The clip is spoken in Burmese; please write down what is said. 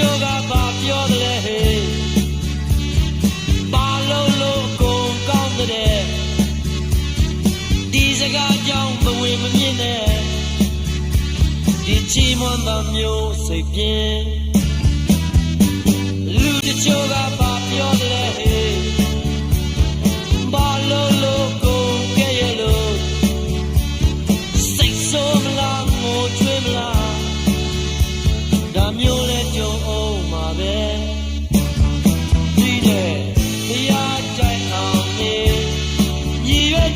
ချို့ကပါပြောတယ်ဟဲ့ပါလုံးလုံးကုန်ကောင်းတဲ့ဒီစကားကြောင့်မဝင်မမြင်နဲ့ဒီချီမွန်သောမျိုးစိတ်ပြင်း